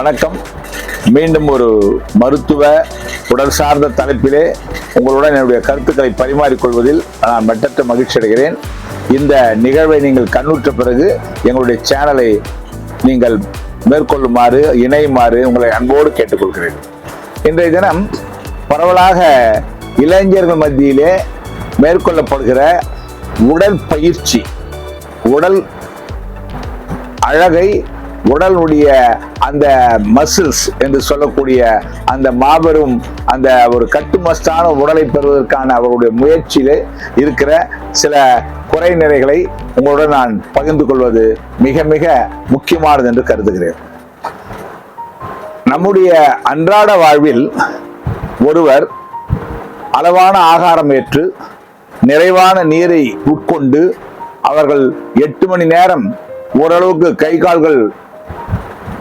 வணக்கம். மீண்டும் ஒரு மருத்துவ உடல் சார்ந்த தலைப்பிலே உங்களுடன் என்னுடைய கருத்துக்களை பரிமாறிக்கொள்வதில் நான் மட்டற்ற மகிழ்ச்சி அடைகிறேன். இந்த நிகழ்வை நீங்கள் கண்ணுற்ற பிறகு எங்களுடைய சேனலை நீங்கள் மேற்கொள்ளுமாறு இணையுமாறு உங்களை அன்போடு கேட்டுக்கொள்கிறேன். இன்றைய தினம் பரவலாக இளைஞர்கள் மத்தியிலே மேற்கொள்ளப்படுகிற உடற்பயிற்சி உடல் அழகை உடலுடைய அந்த மசில்ஸ் என்று சொல்லக்கூடிய அந்த மாபெரும் அந்த ஒரு கட்டுமஸ்தான உடலை பெறுவதற்கான அவருடைய முயற்சியில் இருக்கிற சில குறைநிறைகளை உங்களுடன் நான் பகிர்ந்து கொள்வது மிக மிக முக்கியமானது என்று கருதுகிறேன். நம்முடைய அன்றாட வாழ்வில் ஒருவர் அளவான ஆகாரம் ஏற்று நிறைவான நீரை உட்கொண்டு அவர்கள் எட்டு மணி நேரம் ஓரளவுக்கு கை கால்கள்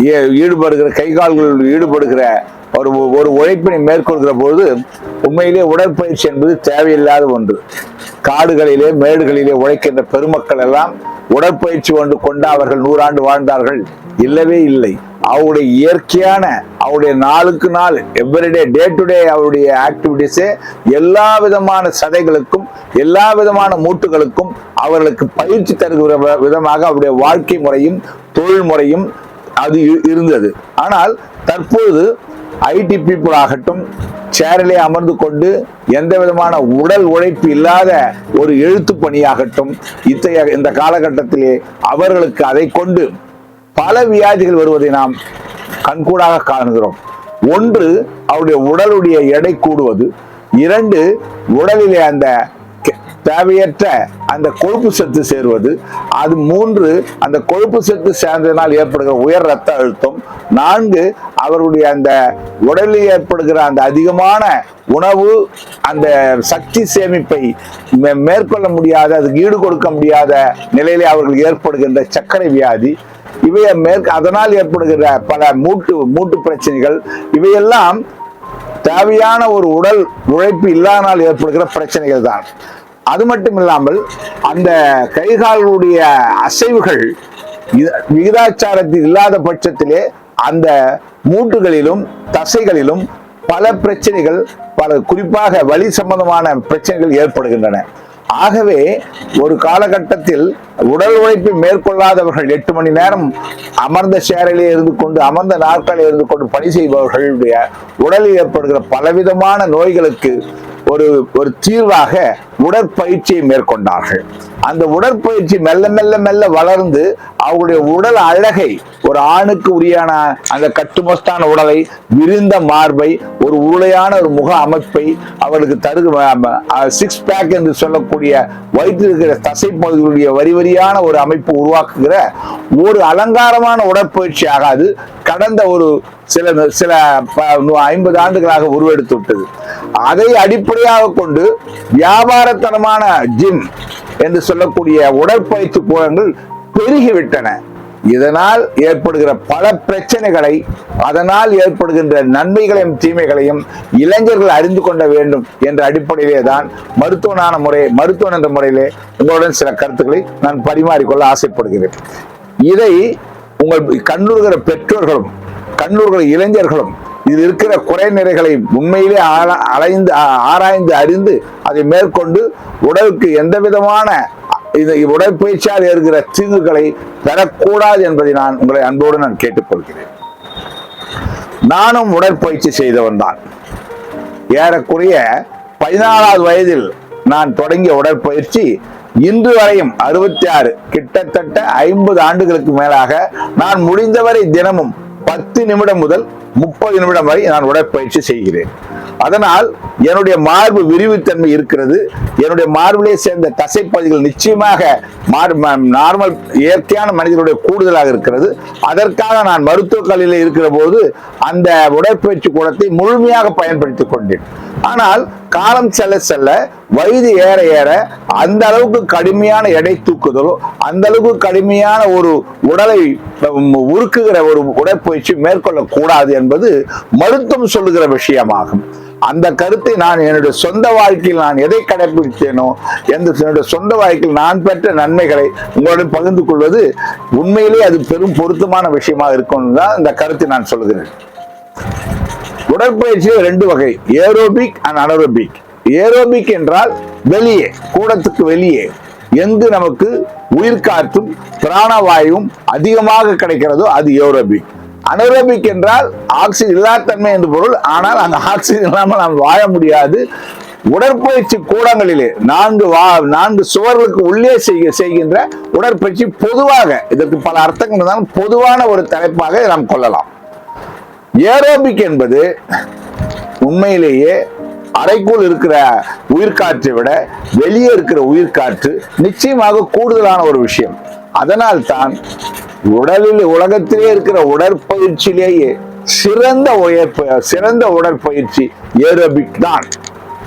ஈடுபடுகிற கை கால்களில் ஈடுபடுகிற ஒரு ஒரு உழைப்பினை மேற்கொள்கிற பொழுது உண்மையிலே உடற்பயிற்சி என்பது தேவையில்லாத ஒன்று. காடுகளிலே மேடுகளிலே உழைக்கின்ற பெருமக்கள் எல்லாம் உடற்பயிற்சி கொண்டு கொண்டு அவர்கள் நூறாண்டு வாழ்ந்தார்கள். இல்லவே இல்லை. அவருடைய இயற்கையான அவருடைய நாளுக்கு நாள் எவ்ரிடே டே டு டே அவருடைய ஆக்டிவிட்டிஸே எல்லா விதமான சதைகளுக்கும் எல்லா விதமான மூட்டுகளுக்கும் அவர்களுக்கு பயிற்சி தருகிற விதமாக அவருடைய வாழ்க்கை முறையும் தொழில் முறையும் அது இருந்தது. ஆனால் தற்போது ஐடி பீப்புள் ஆகட்டும் சேரிலே அமர்ந்து கொண்டு எந்த விதமான உடல் உழைப்பு இல்லாத ஒரு எழுத்து பணியாகட்டும் இத்தகைய இந்த காலகட்டத்திலே அவர்களுக்கு அதை கொண்டு பல வியாதிகள் வருவதை நாம் கண்கூடாக காணுகிறோம். ஒன்று அவருடைய உடலுடைய எடை கூடுவது. இரண்டு உடலிலே அந்த தேவையற்ற அந்த கொழுப்பு சத்து சேருவது அது மூன்று அந்த கொழுப்பு சத்து சேர்ந்ததினால் ஏற்படுகிற உயர் ரத்த அழுத்தம். நான்கு அவருடைய அந்த உடலில் ஏற்படுகிற அந்த அதிகமான உணவு அந்த சக்தி சேமிப்பை மே- மேற்கொள்ள முடியாத அதுக்கு ஈடு கொடுக்க முடியாத நிலையிலே அவர்கள் ஏற்படுகின்ற சர்க்கரை வியாதி. இவைய மேற்கு அதனால் ஏற்படுகிற பல மூட்டு மூட்டு பிரச்சனைகள். இவையெல்லாம் தேவையான ஒரு உடல் உழைப்பு இல்லாதனால் ஏற்படுகிற பிரச்சனைகள் தான். அது மட்டும் இல்லாமல் அந்த கைகால்களுடைய அசைவுகள் விகிதாச்சாரத்தில் இல்லாத பட்சத்திலே அந்த மூட்டுகளிலும் தசைகளிலும் பல பிரச்சனைகள் பல குறிப்பாக வலி சம்பந்தமான பிரச்சனைகள் ஏற்படுகின்றன. ஆகவே ஒரு காலகட்டத்தில் உடல் உழைப்பை மேற்கொள்ளாதவர்கள் எட்டு மணி நேரம் அமர்ந்த சேரிலே இருந்து கொண்டு அமர்ந்த நாட்களில் இருந்து கொண்டு பணி செய்பவர்களுடைய உடலில் ஏற்படுகிற பலவிதமான நோய்களுக்கு ஒரு ஒரு தீர்வாக உடற்பயிற்சியை மேற்கொண்டார்கள். அந்த உடற்பயிற்சி மெல்ல மெல்ல மெல்ல வளர்ந்து அவங்களுடைய உடல் அழகை ஒரு ஆணுக்கு உரியான அந்த கட்டுமஸ்தான உடலை விரிந்த மார்பை ஒரு உருளையான ஒரு முக அமைப்பை அவர்களுக்கு தருகு சிக்ஸ் பேக் என்று சொல்லக்கூடிய வயிற்றில் இருக்கிற தசை பகுதிகளுடைய வரி வரியான ஒரு அமைப்பு உருவாக்குகிற ஒரு அலங்காரமான உடற்பயிற்சி ஆகாது. கடந்த ஒரு சில சில ப- ஐம்பது ஆண்டுகளாக உருவெடுத்து விட்டது. அதை அடிப்படையாக கொண்டு வியாபாரத்தனமான ஜிம் என்று சொல்லக்கூடிய உடற்பயிற்சி கூடங்கள் பெருகிவிட்டன. இதனால் ஏற்படுகிற பல பிரச்சனைகளை அதனால் ஏற்படுகின்ற நன்மைகளையும் தீமைகளையும் இளைஞர்கள் அறிந்து கொள்ள வேண்டும் என்ற அடிப்படையிலே தான் மருத்துவனான முறை மருத்துவன் என்ற முறையிலே உங்களுடன் சில கருத்துக்களை நான் பரிமாறிக்கொள்ள ஆசைப்படுகிறேன். இதை உங்கள் கண்ணுறுகிற பெற்றோர்களும் கண்ணூர்கள் இளைஞர்களும் இதில் இருக்கிற குறைநிறைகளை உண்மையிலே அலைந்து ஆராய்ந்து அறிந்து அதை மேற்கொண்டு உடலுக்கு எந்த விதமான இது உடற்பயிற்சியால் இருக்கிற தீங்குகளை பெறக்கூடாது என்பதை நான் உங்களை அன்போடு நான் கேட்டுக்கொள்கிறேன். நானும் உடற்பயிற்சி செய்தவன் தான். ஏறக்குறைய பதினாலாவது வயதில் நான் தொடங்கிய உடற்பயிற்சி இன்று வரையும் அறுபத்தி ஆறு கிட்டத்தட்ட ஐம்பது ஆண்டுகளுக்கு மேலாக நான் முடிந்தவரை தினமும் பத்து நிமிடம் முதல் முப்பது நிமிடம் வரை நான் உடற்பயிற்சி செய்கிறேன். அதனால் என்னுடைய மார்பு விரிவுத்தன்மை இருக்கிறது. என்னுடைய மார்பிலே சேர்ந்த தசைப்பகுதிகள் நிச்சயமாக நார்மல் இயற்கையான மனிதனுடைய கூடுதலாக இருக்கிறது. அதற்காக நான் மருத்துவக் கல்வியில் இருக்கிற போது அந்த உடற்பயிற்சி கூடத்தை முழுமையாக பயன்படுத்திக் கொண்டேன். ஆனால் காலம் செல்ல செல்ல வயது ஏற ஏற அந்த அளவுக்கு கடுமையான எடை தூக்குதலோ அந்த அளவுக்கு கடுமையான ஒரு உடலை உருக்குகிற ஒரு உடற்பயிற்சி மேற்கொள்ளக்கூடாது என்பது மருத்துவம் சொல்லுகிற விஷயமாகும். அந்த கருத்தை நான் என்னுடைய சொந்த வாழ்க்கையில் நான் எதை கடைபிடித்தேனோ எந்த என்னுடைய சொந்த வாழ்க்கையில் நான் பெற்ற நன்மைகளை உங்களுடன் பகிர்ந்து கொள்வது உண்மையிலே அது பெரும் பொருத்தமான விஷயமா இருக்கும் தான் இந்த கருத்தை நான் சொல்கிறேன் உடற்பயிற்சியில் ரெண்டு வகை ஏரோபிக் அண்ட் அனரோபிக் ஏரோபிக் என்றால் வெளியே கூடத்துக்கு வெளியே எங்கு நமக்கு உயிர்காற்றும் பிராணவாயுவும் அதிகமாக கிடைக்கிறதோ அது ஏரோபிக். அனரோபிக் என்றால் ஆக்சிஜன் இல்லாத்தன்மை என்று பொருள். ஆனால் அந்த ஆக்சிஜன் இல்லாமல் நாம் வாழ முடியாது. உடற்பயிற்சி கூடங்களிலே நான்கு வா நான்கு சுவர்களுக்கு உள்ளே செய்ய செய்கின்ற உடற்பயிற்சி பொதுவாக இதற்கு பல அர்த்தங்கள் இருந்தாலும் பொதுவான ஒரு தலைப்பாக நாம் கொள்ளலாம். ஏரோபிக் என்பது உண்மையிலேயே அறைக்குள் இருக்கிற உயிர்காற்றை விட வெளியே இருக்கிற உயிர்காற்று நிச்சயமாக கூடுதலான ஒரு விஷயம். அதனால் தான் உடலில் உலகத்திலே இருக்கிற உடற்பயிற்சியிலேயே சிறந்த உயர்ப்பு சிறந்த உடற்பயிற்சி ஏரோபிக் தான்.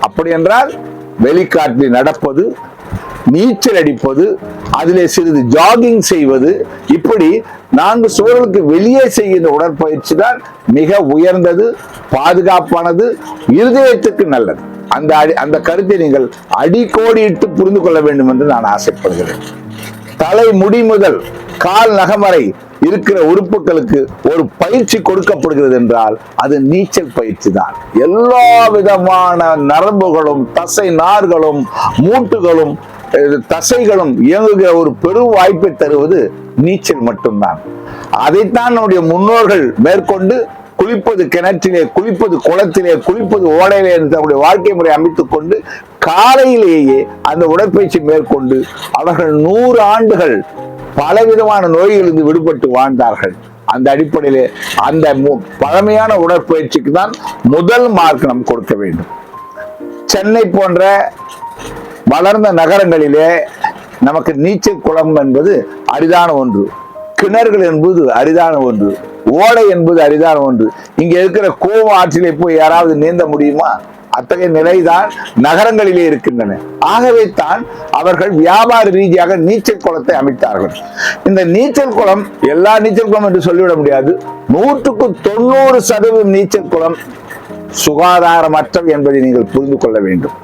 அப்படி என்றால் வெளிக்காட்டில் நடப்பது நீச்சல் அடிப்பது அதிலே சிறிது ஜாகிங் செய்வது இப்படி நான்கு சூழலுக்கு வெளியே செய்கின்ற உடற்பயிற்சி தான் மிக உயர்ந்தது பாதுகாப்பானது இருதயத்துக்கு நல்லது. அந்த அடி- அந்த கருத்தை நீங்கள் அடிக்கோடிட்டு புரிந்து கொள்ள வேண்டும் என்று நான் ஆசைப்படுகிறேன். தலை முடி முதல் கால் நகமறை இருக்கிற உறுப்புகளுக்கு ஒரு பயிற்சி கொடுக்கப்படுகிறது என்றால் அது நீச்சல் பயிற்சி தான். எல்லா விதமான நரம்புகளும் தசை நார்களும் மூட்டுகளும் தசைகளும் இயங்குகிற ஒரு பெரும் வாய்ப்பை தருவது நீச்சல் மட்டும்தான். அதைத்தான் நம்முடைய முன்னோர்கள் மேற்கொண்டு குளிப்பது கிணற்றிலே குளிப்பது குளத்திலே குளிப்பது ஓடையிலே என்று தன்னுடைய வாழ்க்கை முறை அமைத்துக் கொண்டு காலையிலேயே அந்த உடற்பயிற்சி மேற்கொண்டு அவர்கள் நூறு ஆண்டுகள் பலவிதமான நோய்களிலிருந்து விடுபட்டு வாழ்ந்தார்கள். அந்த அடிப்படையிலே அந்த மு- பழமையான உடற்பயிற்சிக்கு தான் முதல் மார்க் நாம் கொடுக்க வேண்டும். சென்னை போன்ற வளர்ந்த நகரங்களிலே நமக்கு நீச்சல் குளம் என்பது அரிதான ஒன்று. கிணறுகள் என்பது அரிதான ஒன்று. ஓடை என்பது அரிதான ஒன்று. இங்க இருக்கிற கோவ ஆற்றிலே போய் யாராவது நீந்த முடியுமா? அத்தகைய நிலைதான் நகரங்களிலே இருக்கின்றன. ஆகவே தான் அவர்கள் வியாபார ரீதியாக நீச்சல் குளத்தை அமைத்தார்கள். இந்த நீச்சல் குளம் எல்லா நீச்சல் குளம் என்று சொல்லிவிட முடியாது. நூற்றுக்கு தொண்ணூறு சதவீதம் நீச்சல் குளம் சுகாதாரமற்றவை என்பதை நீங்கள் புரிந்து கொள்ள வேண்டும்.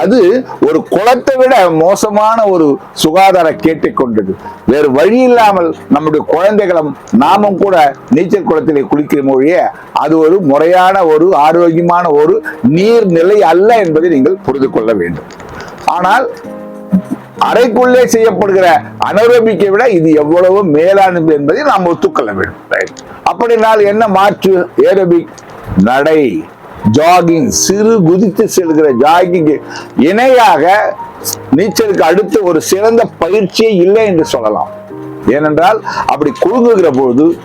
அது ஒரு குளத்தை விட மோசமான ஒரு சுகாதார கேட்டை கொண்டது. வேறு வழி இல்லாமல் நம்முடைய குழந்தைகளும் நாமும் கூட நீச்சல் குளத்திலே குளிக்கிற மொழியே அது ஒரு முறையான ஒரு ஆரோக்கியமான ஒரு நீர்நிலை அல்ல என்பதை நீங்கள் புரிந்து கொள்ள வேண்டும். ஆனால் அறைக்குள்ளே செய்யப்படுகிற அனரோபிக்கை விட இது எவ்வளவு மேலானது என்பதை நாம் ஒத்துக்கொள்ள வேண்டும். அப்படினால் என்ன மாற்று? ஏரோபிக் நடை. ஜாகிங் சிறு குதித்து செல்கிற ஜாகிங் இணையாக நீச்சலுக்கு அடுத்து ஒரு சிறந்த பயிற்சியே இல்லை என்று சொல்லலாம். ஏனென்றால் அப்படி குழுங்குகிற பொழுது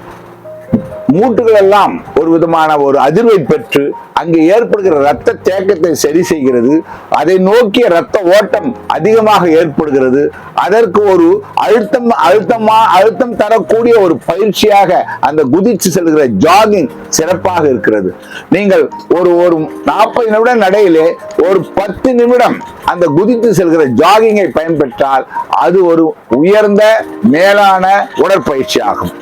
மூட்டுகள் எல்லாம் ஒரு விதமான ஒரு அதிர்வை பெற்று அங்கே ஏற்படுகிற இரத்த தேக்கத்தை சரி செய்கிறது. அதை நோக்கிய இரத்த ஓட்டம் அதிகமாக ஏற்படுகிறது. அதற்கு ஒரு அழுத்தம் அழுத்தமா அழுத்தம் தரக்கூடிய ஒரு பயிற்சியாக அந்த குதிச்சு செல்கிற ஜாகிங் சிறப்பாக இருக்கிறது. நீங்கள் ஒரு ஒரு நாற்பது நிமிட நடையிலே ஒரு பத்து நிமிடம் அந்த குதித்து செல்கிற ஜாகிங்கை பயன்பெற்றால் அது ஒரு உயர்ந்த மேலான உடற்பயிற்சி ஆகும்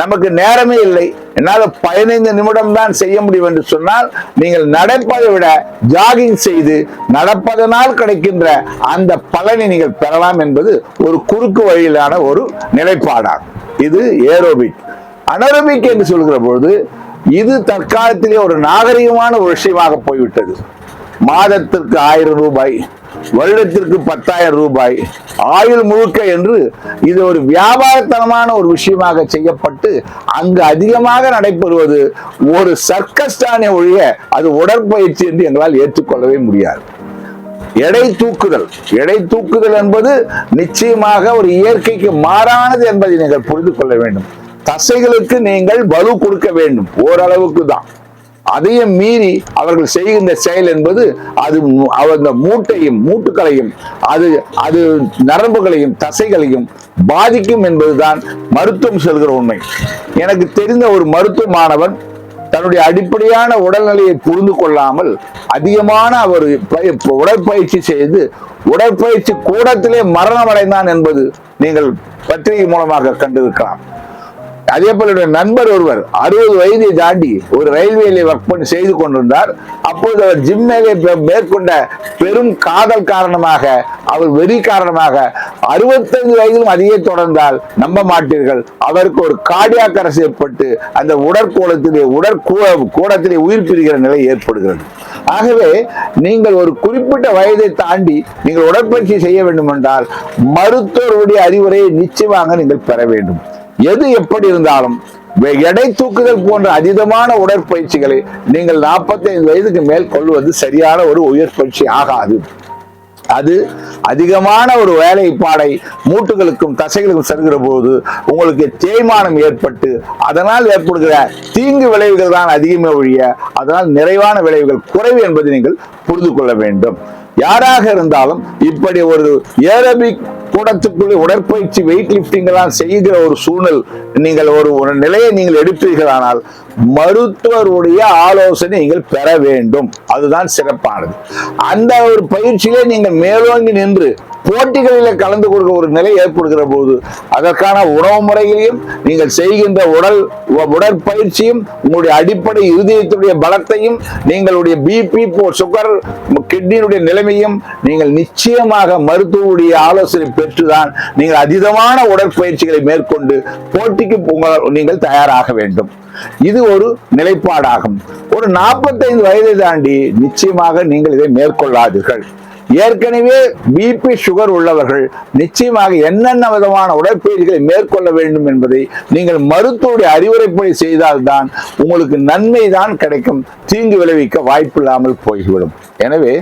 நமக்கு நேரமே இல்லை. என்னால் பதினைந்து நிமிடம் தான் செய்ய முடியும் என்று சொன்னால் நீங்கள் நடப்பதை விட ஜாகிங் செய்து நடப்பதனால் கிடைக்கின்ற அந்த பலனை நீங்கள் பெறலாம் என்பது ஒரு குறுக்கு வழியிலான ஒரு நிலைப்பாடாகும். இது ஏரோபிக். அனரோபிக் என்று சொல்கிற பொழுது இது தற்காலத்திலே ஒரு நாகரிகமான ஒரு விஷயமாக போய்விட்டது. மாதத்திற்கு ஆயிரம் ரூபாய் வருடத்திற்கு பத்தாயிரம் ரூபாய் ஆயுள் முழுக்க என்று இது ஒரு வியாபாரத்தனமான ஒரு விஷயமாக செய்ய செய்யப்பட்டு அங்கு அதிகமாக நடைபெறுவது ஒரு சர்க்கஸ் தானே ஒழிய அது உடற்பயிற்சி என்று எங்களால் ஏற்றுக்கொள்ளவே முடியாது. எடை தூக்குதல். எடை தூக்குதல் என்பது நிச்சயமாக ஒரு இயற்கைக்கு மாறானது என்பதை நீங்கள் புரிந்து கொள்ள வேண்டும். தசைகளுக்கு நீங்கள் வலு கொடுக்க வேண்டும். ஓரளவுக்கு தான். அதையும் மீறி அவர்கள் செய்கின்ற செயல் என்பது அது அந்த மூட்டையும் மூட்டுகளையும் அது அது நரம்புகளையும் தசைகளையும் பாதிக்கும் என்பதுதான் மருத்துவம் சொல்கிற உண்மை. எனக்கு தெரிந்த ஒரு மருத்துவ மாணவன் தன்னுடைய அடிப்படையான உடல்நிலையை புரிந்து கொள்ளாமல் அதிகமான அவர் உடற்பயிற்சி செய்து உடற்பயிற்சி கூடத்திலே மரணம் அடைந்தான் என்பது நீங்கள் பத்திரிகை மூலமாக கண்டிருக்கலாம். அதே போல நண்பர் ஒருவர் அறுபது வயதை தாண்டி ஒரு ரயில்வேல ஒர்க் பண்ணி செய்து கொண்டிருந்தார். அப்போது அவர் ஜிம் மேலே மேற்கொண்ட பெரும் காதல் காரணமாக அவர் வெறி காரணமாக அறுபத்தைந்து வயதிலும் அதையே தொடர்ந்தால் நம்ப மாட்டீர்கள். அவருக்கு ஒரு கார்டியாக் அரசு ஏற்பட்டு அந்த உடற்கூடத்திலே உடற்கூட கூடத்திலே உயிர் பிரிகிற நிலை ஏற்படுகிறது. ஆகவே நீங்கள் ஒரு குறிப்பிட்ட வயதை தாண்டி நீங்கள் உடற்பயிற்சி செய்ய வேண்டும் என்றால் மருத்துவருடைய அறிவுரையை நிச்சயமாக நீங்கள் பெற வேண்டும். எது எப்படி இருந்தாலும் எடை தூக்குதல் போன்ற அதீதமான உடற்பயிற்சிகளை நீங்கள் 45 வயதுக்கு மேல் கொள்வது சரியான ஒரு உயற்பயிற்சி ஆகாது. அது அதிகமான ஒரு வேலைப்பாடை மூட்டுகளுக்கும் தசைகளுக்கும் செல்கிற போது உங்களுக்கு தேய்மானம் ஏற்பட்டு அதனால் ஏற்படுகிற தீங்கு விளைவுகள் தான் அதிகமே ஒழிய அதனால் நிறைவான விளைவுகள் குறைவு என்பதை நீங்கள் புரிந்து கொள்ள வேண்டும். யாராக இருந்தாலும் இப்படி ஒரு ஏரபிக் கூடத்துக்குள்ளே உடற்பயிற்சி வெயிட் லிப்டிங் எல்லாம் செய்கிற ஒரு சூழல் நீங்கள் ஒரு ஒரு நிலையை நீங்கள் எடுப்பீர்களானால் மருத்துவருடைய ஆலோசனை நீங்கள் பெற வேண்டும். அதுதான் சிறப்பானது. அந்த ஒரு பயிற்சியிலே நீங்கள் மேலோங்கி நின்று போட்டிகளில் கலந்து கொடுக்க ஒரு நிலை ஏற்படுகிற போது அதற்கான உணவு முறைகளையும் நீங்கள் செய்கின்ற உடல் உடற்பயிற்சியும் உங்களுடைய அடிப்படை இருதயத்துடைய பலத்தையும் நீங்களுடைய பிபி சுகர் கிட்னியுடைய நிலைமையும் நீங்கள் நிச்சயமாக மருத்துவருடைய ஆலோசனை பெற்றுதான் நீங்கள் அதீதமான உடற்பயிற்சிகளை மேற்கொண்டு போட்டிக்கு உங்கள் நீங்கள் தயாராக வேண்டும். இது ஒரு நிலைப்பாடாகும். ஒரு 45 வயதை தாண்டி நிச்சயமாக நீங்கள் இதை மேற்கொள்ளாதீர்கள். ஏற்கனவே பிபி சுகர் உள்ளவர்கள் நிச்சயமாக என்னென்ன விதமான உடற்பயிற்சிகளை மேற்கொள்ள வேண்டும் என்பதை நீங்கள் மருத்துவருடைய அறிவுரைப்படி செய்தால்தான் உங்களுக்கு நன்மை தான் கிடைக்கும். தீங்கு விளைவிக்க வாய்ப்பில்லாமல் போய்விடும். எனவே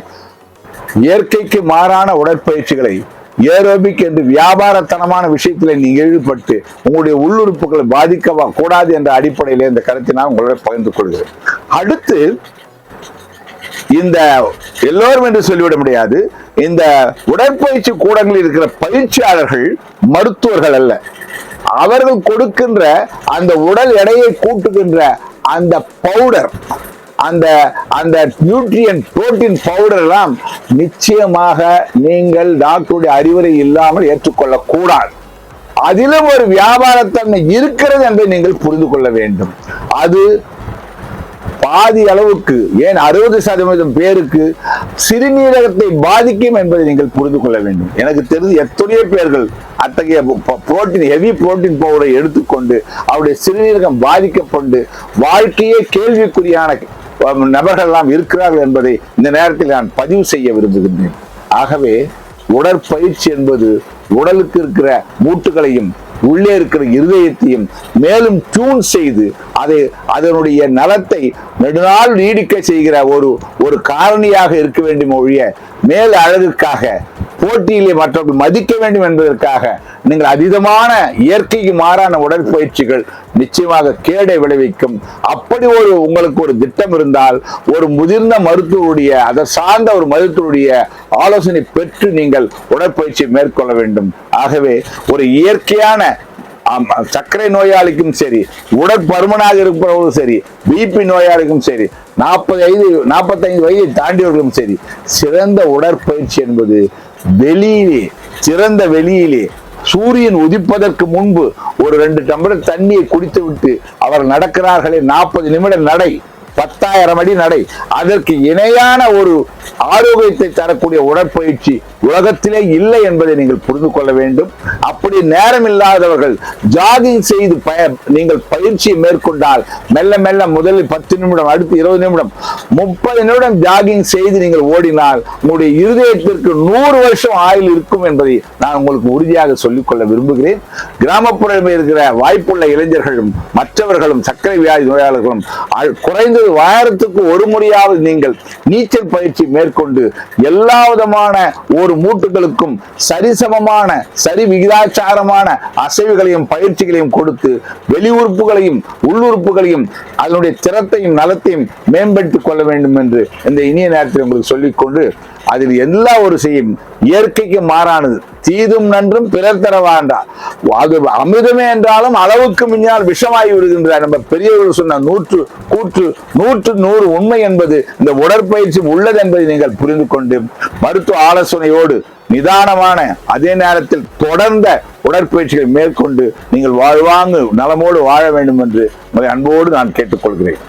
இயற்கைக்கு மாறான உடற்பயிற்சிகளை ஏரோபிக் என்று வியாபாரத்தனமான விஷயத்தில் நீங்கள் ஈடுபட்டு உங்களுடைய உள்ளுறுப்புகளை பாதிக்க கூடாது என்ற அடிப்படையில் இந்த கருத்தை நான் உங்களுடன் பகிர்ந்து கொள்கிறேன். அடுத்து இந்த எல்லோரும் என்று சொல்லிவிட முடியாது இந்த உடற்பயிற்சி கூடங்களில் இருக்கிற பயிற்சியாளர்கள் மருத்துவர்கள் அல்ல. அவர்கள் கொடுக்கின்ற அந்த உடல் எடையை கூட்டுகின்ற அந்த பவுடர் அந்த அந்த நியூட்ரியன் புரோட்டீன் பவுடர் எல்லாம் நிச்சயமாக நீங்கள் டாக்டருடைய அறிவுரை இல்லாமல் ஏற்றுக்கொள்ளக்கூடாது. அதிலும் ஒரு வியாபாரத்தன்மை இருக்கிறது என்பதை நீங்கள் புரிந்து கொள்ள வேண்டும். அது பாதி அளவுக்கு ஏன் அறுபது சதவீதம் பேருக்கு சிறுநீரகத்தை பாதிக்கும் என்பதை நீங்கள் புரிந்து கொள்ள வேண்டும். எனக்கு தெரிஞ்சு எத்தனையோ பேர்கள் அத்தகைய புரோட்டீன் ஹெவி புரோட்டீன் பவுடரை எடுத்துக்கொண்டு அவருடைய சிறுநீரகம் பாதிக்கப்பட்டு வாழ்க்கையே கேள்விக்குறியான நபர்கள்லாம் நபர்கள் எல்லாம் இருக்கிறார்கள் என்பதை இந்த நேரத்தில் நான் பதிவு செய்ய விரும்புகின்றேன். ஆகவே உடற்பயிற்சி என்பது உடலுக்கு இருக்கிற மூட்டுகளையும் உள்ளே இருக்கிற இருதயத்தையும் மேலும் டியூன் செய்து அதை அதனுடைய நலத்தை நெடுநாள் நீடிக்க செய்கிற ஒரு ஒரு காரணியாக இருக்க வேண்டும் ஒழிய மேல் அழகுக்காக போட்டியிலே மற்றவர்கள் மதிக்க வேண்டும் என்பதற்காக நீங்கள் அதீதமான இயற்கைக்கு மாறான உடற்பயிற்சிகள் நிச்சயமாக கேடை விளைவிக்கும். அப்படி ஒரு உங்களுக்கு ஒரு திட்டம் இருந்தால் ஒரு முதிர்ந்த மருத்துவருடைய அதை சார்ந்த ஒரு மருத்துவருடைய ஆலோசனை பெற்று நீங்கள் உடற்பயிற்சி மேற்கொள்ள வேண்டும். ஆகவே ஒரு இயற்கையான சர்க்கரை நோயாளிக்கும் சரி உடற்பருமனாக இருப்பவர்களும் சரி பிபி நோயாளிக்கும் சரி நாற்பது ஐந்து நாற்பத்தைந்து வயதை தாண்டியவர்களும் சரி சிறந்த உடற்பயிற்சி என்பது வெளியிலே சிறந்த வெளியிலே சூரியன் உதிப்பதற்கு முன்பு ஒரு ரெண்டு டம்ளர் தண்ணியை குடித்துவிட்டு அவர் நடக்கிறார்களே நாற்பது நிமிட நடை. பத்தாயிரம் அடி நடை. அதற்கு இணையான ஒரு ஆரோக்கியத்தை தரக்கூடிய உடற்பயிற்சி உலகத்திலே இல்லை என்பதை நீங்கள் புரிந்து கொள்ள வேண்டும். அப்படி நேரம் இல்லாதவர்கள் ஜாகிங் செய்து பய நீங்கள் பயிற்சியை மேற்கொண்டால் மெல்ல மெல்ல முதலில் பத்து நிமிடம் அடுத்து இருபது நிமிடம் முப்பது நிமிடம் ஜாகிங் செய்து நீங்கள் ஓடினால் உங்களுடைய இருதயத்திற்கு நூறு வருஷம் ஆயுள் இருக்கும் என்பதை நான் உங்களுக்கு உறுதியாக சொல்லிக்கொள்ள விரும்புகிறேன். கிராமப்புறத்தில் இருக்கிற வாய்ப்புள்ள இளைஞர்களும் மற்றவர்களும் சர்க்கரை வியாதி நோயாளர்களும் குறைந்த குறைந்தது வாரத்துக்கு ஒரு முறையாவது நீங்கள் நீச்சல் பயிற்சி மேற்கொண்டு எல்லா விதமான ஒரு மூட்டுகளுக்கும் சரிசமமான சரி விகிதாச்சாரமான அசைவுகளையும் பயிற்சிகளையும் கொடுத்து வெளி உறுப்புகளையும் உள்ளுறுப்புகளையும் அதனுடைய திறத்தையும் நலத்தையும் மேம்படுத்திக் கொள்ள வேண்டும் என்று இந்த இனிய நேரத்தில் உங்களுக்கு சொல்லிக்கொண்டு அதில் எல்லா ஒரு செய்யும் இயற்கைக்கு மாறானது. தீதும் நன்றும் பிறர் தர வேண்டாம் அது அமிர்தமே என்றாலும் அளவுக்கு மிஞ்சினால் விஷமாகி விடுகின்றார் நம்ம பெரியவர்கள் சொன்ன நூற்று கூற்று நூற்று நூறு உண்மை என்பது இந்த உடற்பயிற்சி உள்ளது என்பதை நீங்கள் புரிந்து கொண்டு மருத்துவ ஆலோசனையோடு நிதானமான அதே நேரத்தில் தொடர்ந்த உடற்பயிற்சிகளை மேற்கொண்டு நீங்கள் வாழ்வாங்கு நலமோடு வாழ வேண்டும் என்று உங்களை அன்போடு நான் கேட்டுக்கொள்கிறேன்.